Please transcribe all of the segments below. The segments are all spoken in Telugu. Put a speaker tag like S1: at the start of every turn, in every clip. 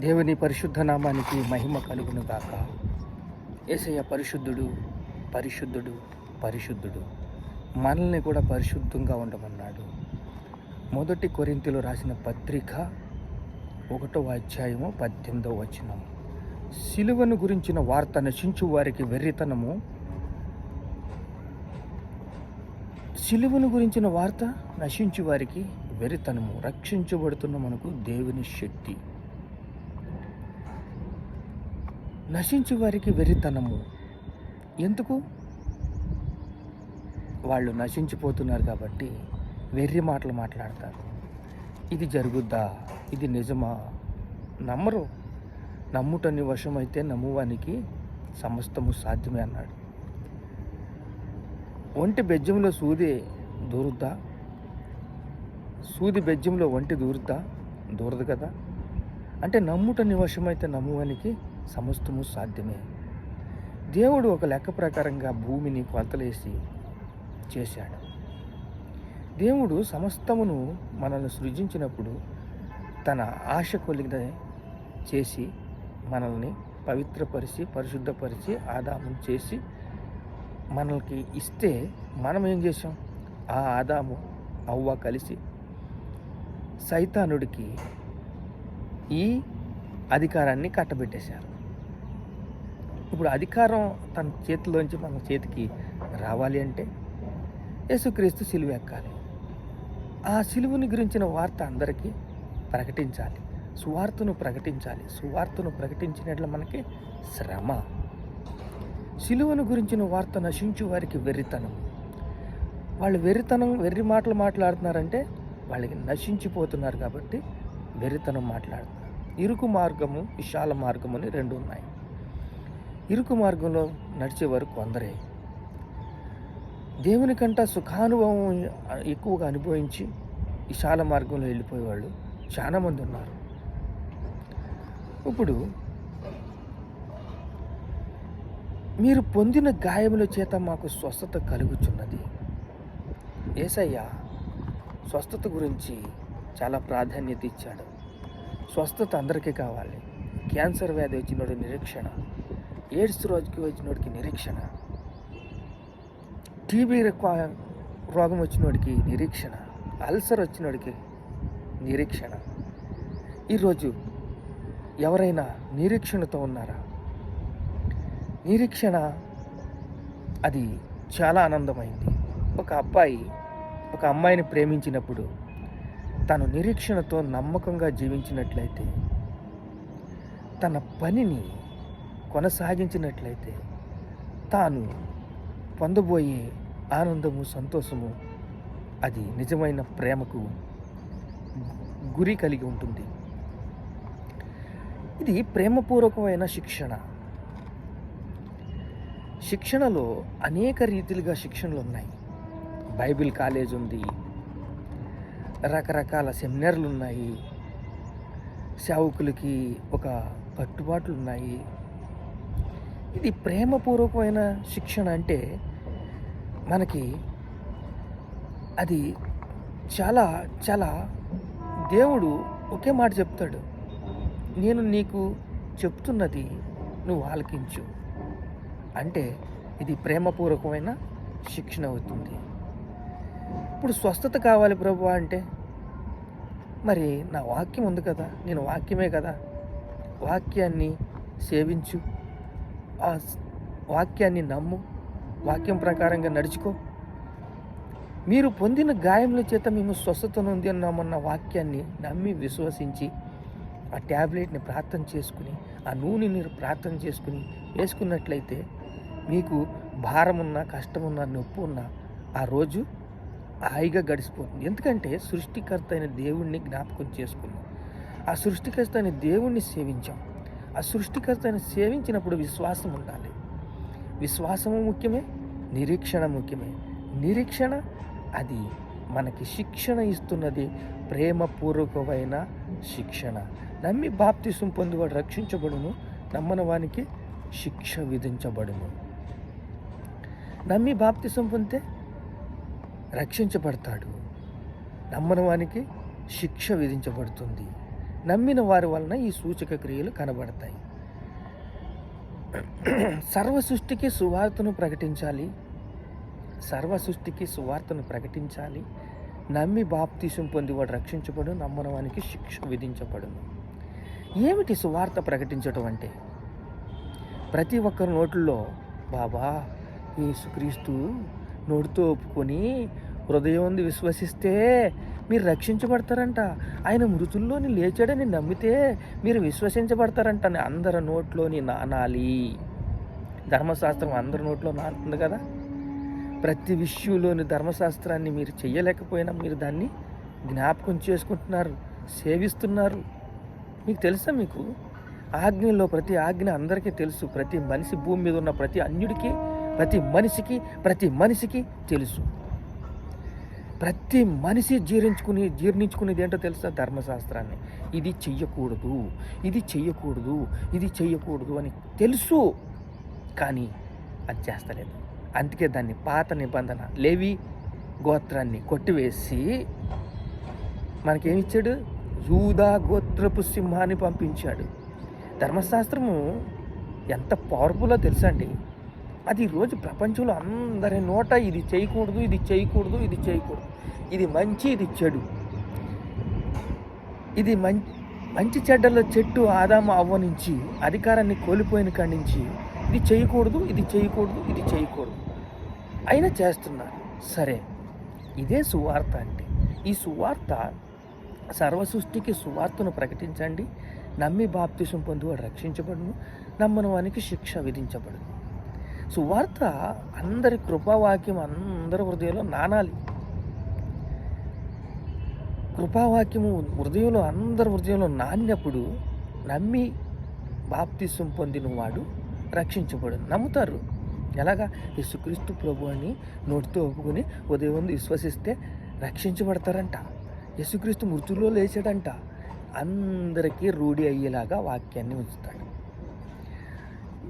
S1: దేవుని పరిశుద్ధ నామానికి మహిమ కలుగును గాక ఏసయ్య పరిశుద్ధుడు పరిశుద్ధుడు పరిశుద్ధుడు. మనల్ని కూడా పరిశుద్ధంగా ఉండమన్నాడు. మొదటి కొరింతిలో రాసిన పత్రిక ఒకటో అధ్యాయము పద్దెనిమిదవ వచనం. సిలువను గురించిన వార్త నశించు వారికి వెర్రితనము. సిలువను గురించిన వార్త నశించు వారికి వెరితనము రక్షించబడుతున్న మనకు దేవుని శక్తి. నశించు వారికి వెరితనము. ఎందుకు? వాళ్ళు నశించిపోతున్నారు కాబట్టి వెర్రి మాటలు మాట్లాడతారు. ఇది జరుగుద్దా? ఇది నిజమా? నమ్మరు. నమ్ముటని వశమైతే నమ్మువానికి సమస్తము సాధ్యమే అన్నాడు. ఒంటి బెజ్జంలో సూది దూరుద్దా? సూది బెజ్జంలో ఒంటి దూరుద్దా? దూరదు కదా. అంటే నమ్ముట నివశమైతే నమ్మువానికి సమస్తము సాధ్యమే. దేవుడు ఒక లెక్క ప్రకారంగా భూమిని కొలతలేసి చేశాడు. దేవుడు సమస్తమును మనల్ని సృజించినప్పుడు తన ఆశ కొలిగిన చేసి మనల్ని పవిత్రపరిచి పరిశుద్ధపరిచి ఆదాము చేసి మనల్కి ఇస్తే మనం ఏం చేసాం ఆ ఆదాము అవ్వ కలిసి సైతానుడికి ఈ అధికారాన్ని కట్టబెట్టేశారు. ఇప్పుడు అధికారం తన చేతిలోంచి మన చేతికి రావాలి అంటే యేసుక్రీస్తు సిలువ ఎక్కాలి. ఆ సిలువుని గురించిన వార్త అందరికీ ప్రకటించాలి. సువార్తను ప్రకటించాలి. సువార్తను ప్రకటించినట్లు మనకి శ్రమ. సిలువను గురించిన వార్త నశించు వారికి వెర్రితనం. వాళ్ళు వెర్రితనం వెర్రి మాటలు మాట్లాడుతున్నారంటే వాళ్ళకి నశించిపోతున్నారు కాబట్టి వెర్రితనం మాట్లాడుతున్నారు. ఇరుకు మార్గము విశాల మార్గము అని రెండు ఉన్నాయి. ఇరుకు మార్గంలో నడిచేవారు కొందరే దేవుని కంట సుఖానుభవం ఎక్కువగా అనుభవించి విశాల మార్గంలో వెళ్ళిపోయేవాళ్ళు చాలామంది ఉన్నారు. ఇప్పుడు మీరు పొందిన గాయముల చేత మాకు స్వస్థత కలుగుచున్నది. ఏసయ్య స్వస్థత గురించి చాలా ప్రాధాన్యత ఇచ్చాడు. స్వస్థత అందరికీ కావాలి. క్యాన్సర్ వ్యాధి వచ్చినోడు నిరీక్షణ. ఎయిడ్స్ రోజుకి వచ్చినోడికి నిరీక్షణ. టీబీ రోగం వచ్చినోడికి నిరీక్షణ. అల్సర్ వచ్చినోడికి నిరీక్షణ. ఈరోజు ఎవరైనా నిరీక్షణతో ఉన్నారా? నిరీక్షణ అది చాలా ఆనందమైంది. ఒక అబ్బాయి ఒక అమ్మాయిని ప్రేమించినప్పుడు తను నిరీక్షణతో నమ్మకంగా జీవించినట్లయితే తన పనిని కొనసాగించినట్లయితే తాను పొందబోయే ఆనందము సంతోషము అది నిజమైన ప్రేమకు గురి కలిగి ఉంటుంది. ఇది ప్రేమపూర్వకమైన శిక్షణ. శిక్షణలో అనేక రీతిలుగా శిక్షణలు ఉన్నాయి. బైబిల్ కాలేజ్ ఉంది. రకరకాల సెమినార్లు ఉన్నాయి. సేవకులకి ఒక కట్టుబాట్లు ఉన్నాయి. ఇది ప్రేమపూర్వకమైన శిక్షణ అంటే మనకి అది చాలా చాలా దేవుడు ఒకే మాట చెప్తాడు. నేను నీకు చెప్తున్నది నువ్వు ఆలకించు. అంటే ఇది ప్రేమపూర్వకమైన శిక్షణ అవుతుంది. ఇప్పుడు స్వస్థత కావాలి ప్రభు అంటే? మరి నా వాక్యం ఉంది కదా నేను వాక్యమే కదా. వాక్యాన్ని సేవించు. ఆ వాక్యాన్ని నమ్ము వాక్యం ప్రకారంగా నడుచుకో. మీరు పొందిన గాయముల చేత మేము స్వస్థత నొంది అన్నామన్న వాక్యాన్ని నమ్మి విశ్వసించి ఆ ట్యాబ్లెట్ని ప్రార్థన చేసుకుని ఆ నూనె నీరు ప్రార్థన చేసుకుని వేసుకున్నట్లయితే మీకు భారమున్నా కష్టమున్నా నొప్పి ఉన్నా ఆ రోజు హాయిగా గడిచిపోతుంది. ఎందుకంటే సృష్టికర్త అయిన దేవుణ్ణి జ్ఞాపకం చేసుకున్నాం. ఆ సృష్టికర్త అయిన దేవుణ్ణి సేవించాం. ఆ సృష్టికర్తను సేవించినప్పుడు విశ్వాసం ఉండాలి. విశ్వాసము ముఖ్యమే నిరీక్షణ ముఖ్యమే. నిరీక్షణ అది మనకి శిక్షణ ఇస్తున్నది. ప్రేమపూర్వకమైన శిక్షణ. నమ్మి బాప్తిసం పొందివాడు రక్షించబడును నమ్మని వానికి శిక్ష విధించబడును. నమ్మి బాప్తిసం పొందితే రక్షించబడతాడు. నమ్మని వానికి శిక్ష విధించబడుతుంది. నమ్మిన వారి వలన ఈ సూచక క్రియలు కనబడతాయి. సర్వ సృష్టికి సువార్తను ప్రకటించాలి. సర్వ సృష్టికి సువార్తను ప్రకటించాలి. నమ్మి బాప్తీసం పొంది వాడు రక్షించబడు నమ్మనవానికి శిక్ష విధించబడును. ఏమిటి సువార్త ప్రకటించడం అంటే? ప్రతి ఒక్కరి నోట్లో బాబా యేసుక్రీస్తు నోటితో ఒప్పుకొని హృదయం విశ్వసిస్తే మీరు రక్షించబడతారంట. ఆయన మృతుల్లోని లేచాడని నమ్మితే మీరు విశ్వసించబడతారంట అని అందరి నోట్లోని నానాలి. ధర్మశాస్త్రం అందరి నోట్లో నానుతుంది కదా. ప్రతి విషయంలోని ధర్మశాస్త్రాన్ని మీరు చేయలేకపోయినా మీరు దాన్ని జ్ఞాపకం చేసుకుంటున్నారు సేవిస్తున్నారు. మీకు తెలుసా మీకు? ఆజ్ఞలో ప్రతి ఆజ్ఞ అందరికీ తెలుసు. ప్రతి మనిషి భూమి మీద ఉన్న ప్రతి అన్యుడికి ప్రతి మనిషికి ప్రతి మనిషికి తెలుసు. ప్రతి మనిషి జీర్ణించుకుని జీర్ణించుకునేది ఏంటో తెలుసా ధర్మశాస్త్రాన్ని? ఇది చెయ్యకూడదు ఇది చెయ్యకూడదు ఇది చెయ్యకూడదు అని తెలుసు కానీ అది చేస్తలేదు. అందుకే దాన్ని పాత నిబంధన లేవి గోత్రాన్ని కొట్టివేసి మనకేమిచ్చాడు? యూదా గోత్రపు సింహాన్ని పంపించాడు. ధర్మశాస్త్రము ఎంత పవర్ఫుల్లో తెలుసా అండి? అది ఈరోజు ప్రపంచంలో అందరి నోట ఇది చేయకూడదు ఇది చేయకూడదు ఇది చేయకూడదు. ఇది మంచి ఇది చెడు. ఇది మంచి మంచి చెడ్డల్లో చెట్టు ఆదాము అవ్వ నుంచి అధికారాన్ని కోల్పోయిన కాడి నుంచి ఇది చేయకూడదు ఇది చేయకూడదు ఇది చేయకూడదు. అయినా చేస్తున్నారు. సరే ఇదే సువార్త అంటే ఈ సువార్త సర్వసృష్టికి సువార్తను ప్రకటించండి. నమ్మి బాప్తిసం పొందువాడు రక్షించబడును. నమ్మని వానికి శిక్ష విధించబడును. సువార్త అందరి కృపావాక్యం అందరి హృదయంలో నానాలి. కృపావాక్యము హృదయంలో అందరి హృదయంలో నానినప్పుడు నమ్మి బాప్తిసం పొందిన వాడు రక్షించబడు నమ్ముతారు. ఎలాగా? యేసుక్రీస్తు ప్రభు అని నోటితో ఒప్పుకొని ఉదయం విశ్వసిస్తే రక్షించబడతారంట. యేసుక్రీస్తు మృతుల్లో లేచాడంట. అందరికీ రూఢి అయ్యేలాగా వాక్యాన్ని ఉంచుతాడు.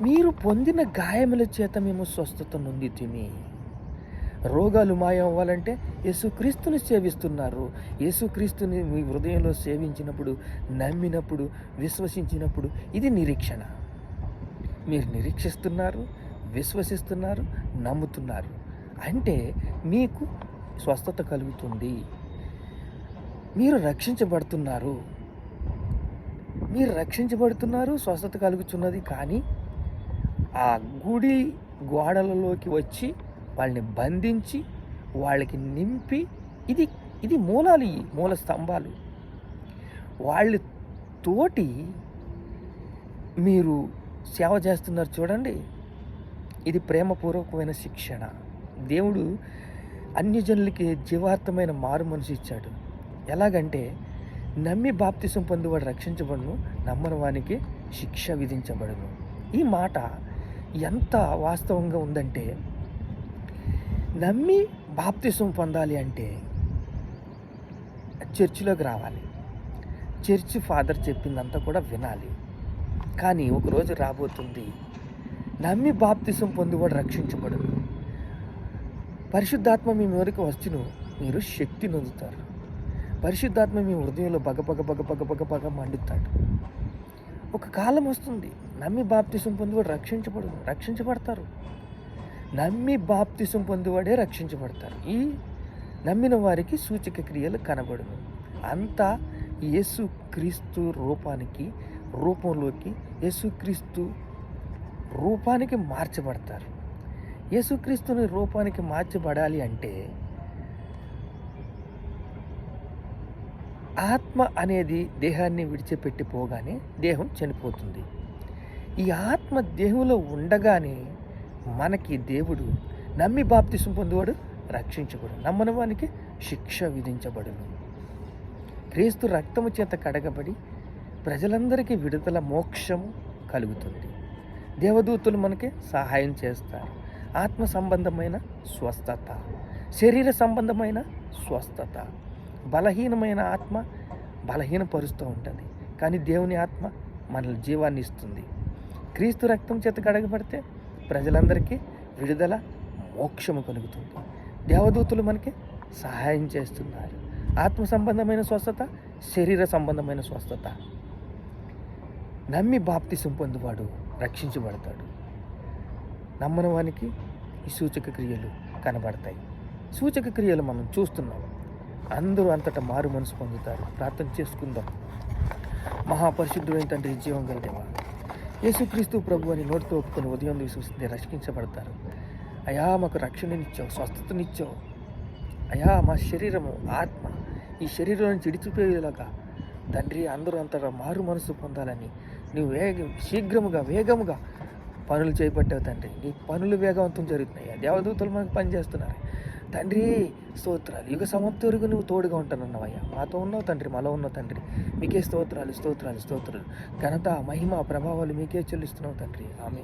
S1: మీరు పొందిన గాయముల చేత మేము స్వస్థత నుండి తిని. రోగాలు మాయం అవ్వాలంటే యేసుక్రీస్తుని సేవిస్తున్నారు. యేసుక్రీస్తుని మీ హృదయంలో సేవించినప్పుడు నమ్మినప్పుడు విశ్వసించినప్పుడు ఇది నిరీక్షణ. మీరు నిరీక్షిస్తున్నారు విశ్వసిస్తున్నారు నమ్ముతున్నారు. అంటే మీకు స్వస్థత కలుగుతుంది. మీరు రక్షించబడుతున్నారు. మీరు రక్షించబడుతున్నారు స్వస్థత కలుగుతున్నది కానీ ఆ గుడి గోడలలోకి వచ్చి వాళ్ళని బంధించి వాళ్ళకి నింపి ఇది ఇది మూలాలు ఇవి, మూల స్తంభాలు. వాళ్ళ తోటి మీరు సేవ చేస్తున్నారు చూడండి. ఇది ప్రేమపూర్వకమైన శిక్షణ. దేవుడు అన్యజనులకి జీవార్థమైన మారు మనసు ఇచ్చాడు. ఎలాగంటే నమ్మి బాప్తిసం పొందివాడు రక్షించబడును నమ్మని వానికి శిక్ష విధించబడును. ఈ మాట ఎంత వాస్తవంగా ఉందంటే నమ్మి బాప్తిసం పొందాలి అంటే చర్చిలోకి రావాలి. చర్చి ఫాదర్ చెప్పిందంతా కూడా వినాలి. కానీ ఒకరోజు రాబోతుంది. నమ్మి బాప్తిసం పొందుబడి రక్షించబడదు పరిశుద్ధాత్మ మీ వరకు వచ్చును మీరు శక్తి నొందుతారు. పరిశుద్ధాత్మ మీ హృదయంలో బగ బగ బగ బగ బగ బగ మండుతాడు. ఒక కాలం వస్తుంది. నమ్మి బాప్తిసం పొందివాడు రక్షించబడు రక్షించబడతారు. నమ్మి బాప్తిసం పొందివాడే రక్షించబడతారు. ఈ నమ్మిన వారికి సూచక క్రియలు కనబడును. అంతా యేసు క్రీస్తు రూపానికి రూపంలోకి యేసుక్రీస్తు రూపానికి మార్చబడతారు. యేసుక్రీస్తుని రూపానికి మార్చబడాలి అంటే ఆత్మ అనేది దేహాన్ని విడిచిపెట్టి పోగానే దేహం చనిపోతుంది. ఈ ఆత్మ దేహంలో ఉండగానే మనకి దేవుడు నమ్మి బాప్తిసం పొందువాడు రక్షించబడు. నమ్మని వానికి శిక్ష విధించబడును. క్రీస్తు రక్తము చేత కడగబడి ప్రజలందరికీ విడుదల మోక్షము కలుగుతుంది. దేవదూతులు మనకి సహాయం చేస్తారు. ఆత్మ సంబంధమైన స్వస్థత శరీర సంబంధమైన స్వస్థత. బలహీనమైన ఆత్మ బలహీనపరుస్తూ ఉంటుంది. కానీ దేవుని ఆత్మ మనల్ని జీవాన్ని ఇస్తుంది. క్రీస్తు రక్తం చేత కడగబడితే ప్రజలందరికీ విడుదల మోక్షము కలుగుతుంది. దేవదూతులు మనకి సహాయం చేస్తున్నారు. ఆత్మ సంబంధమైన స్వస్థత శరీర సంబంధమైన స్వస్థత. నమ్మి బాప్తిసం పొందువాడు రక్షించబడతాడు. నమ్మని వానికి ఈ సూచక క్రియలు కనబడతాయి. సూచక క్రియలు మనం చూస్తున్నాం. అందరూ అంతటా మారు మనసు పొందుతారు. ప్రార్థన చేసుకుందాం. మహాపరిశుద్ధుడైన తండ్రి జీవం కలిగేవాడు యేసుక్రీస్తు ప్రభు అని నోటితో ఒప్పుకొని ఉదయం విశ్వసిస్తే రక్షించబడతారు. అయా మాకు రక్షణనిచ్చావు స్వస్థతనిచ్చావు. అయా మా శరీరము ఆత్మ ఈ శరీరం నుంచి తండ్రి అందరూ అంతటా మారు మనసు పొందాలని నువ్వు వేగ శీఘ్రముగా వేగముగా పనులు చేపట్టావు తండ్రి. నీ పనులు వేగవంతం జరుగుతున్నాయి. దేవదూతలు మనకు పనిచేస్తున్నారు. తండ్రి స్తోత్రాలు. యుగ సమాప్తి వరకు నువ్వు తోడుగా ఉంటానన్నావయ్యా. మాతో ఉన్నావు తండ్రి మాలో ఉన్నావు తండ్రి. మీకే స్తోత్రాలు స్తోత్రాలు స్తోత్రాలు. ఘనత మహిమ ప్రభావాలు మీకే చెల్లిస్తున్నావు తండ్రి. ఆమె